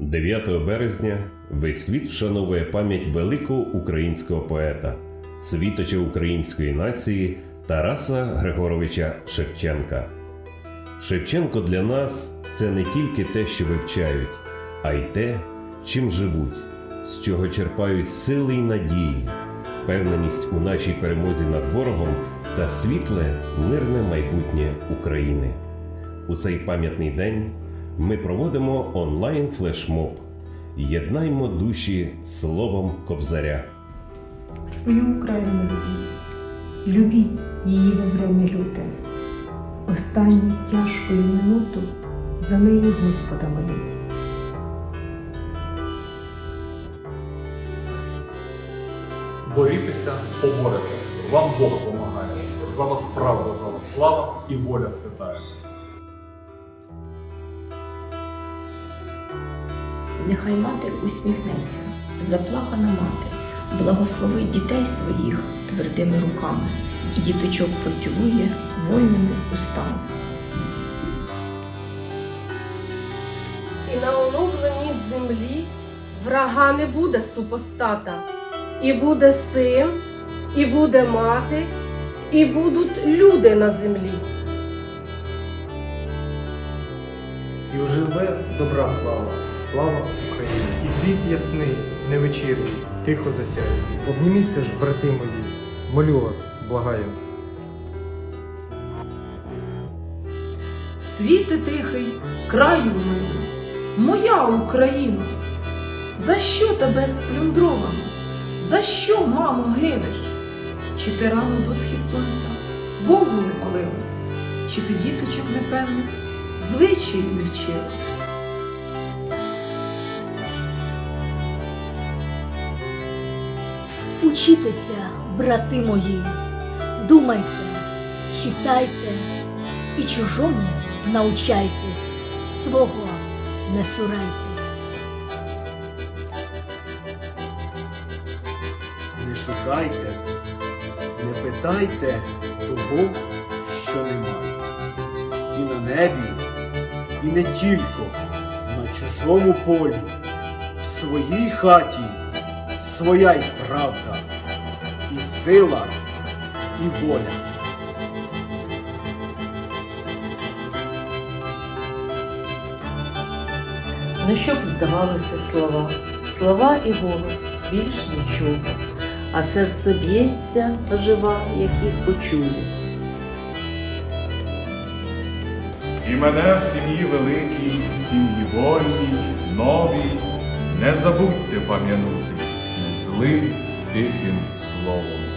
9 березня весь світ вшановує пам'ять великого українського поета, світоча української нації Тараса Григоровича Шевченка. Шевченко для нас це не тільки те, що вивчають, а й те, чим живуть, з чого черпають сили й надії, впевненість у нашій перемозі над ворогом та світле, мирне майбутнє України. У цей пам'ятний день ми проводимо онлайн флешмоб. Єднаймо душі словом Кобзаря. Свою Україну любіть, любіть її во время люте. В останню тяжкою минуту за неї Господа моліть. Борітеся, поборете. Вам Бог помагає. За вас правда, за вас слава і воля святая. Нехай мати усміхнеться, заплакана мати, благословить дітей своїх твердими руками і діточок поцілує вольними устами. І на оновленій землі врага не буде супостата, і буде син, і буде мати, і будуть люди на землі. І добра слава, слава Україні. І світ ясний, невечірній, тихо засяє. Обніміться ж, брати мої, молю вас, благаю. Світи тихий, краю милий, моя Україна, за що тебе сплюндровано? За що, мамо, гинеш? Чи ти рано до схід сонця Богу не молилась? Чи ти діточок непевних звичаїв не вчила? Учітеся, брати мої, думайте, читайте і чужому научайтесь, свого не цурайтесь. Не шукайте, не питайте того, що немає. І на небі, і не тільки на чужому полі, в своїй хаті своя й правда, і сила, і воля. Ну, щоб здавалися слова, слова і голос більш нічого, а серце б'ється жива, як їх почує. І мене в сім'ї великій, сім'ї вольній, новій, не забудьте пам'янути незлим тихим словом.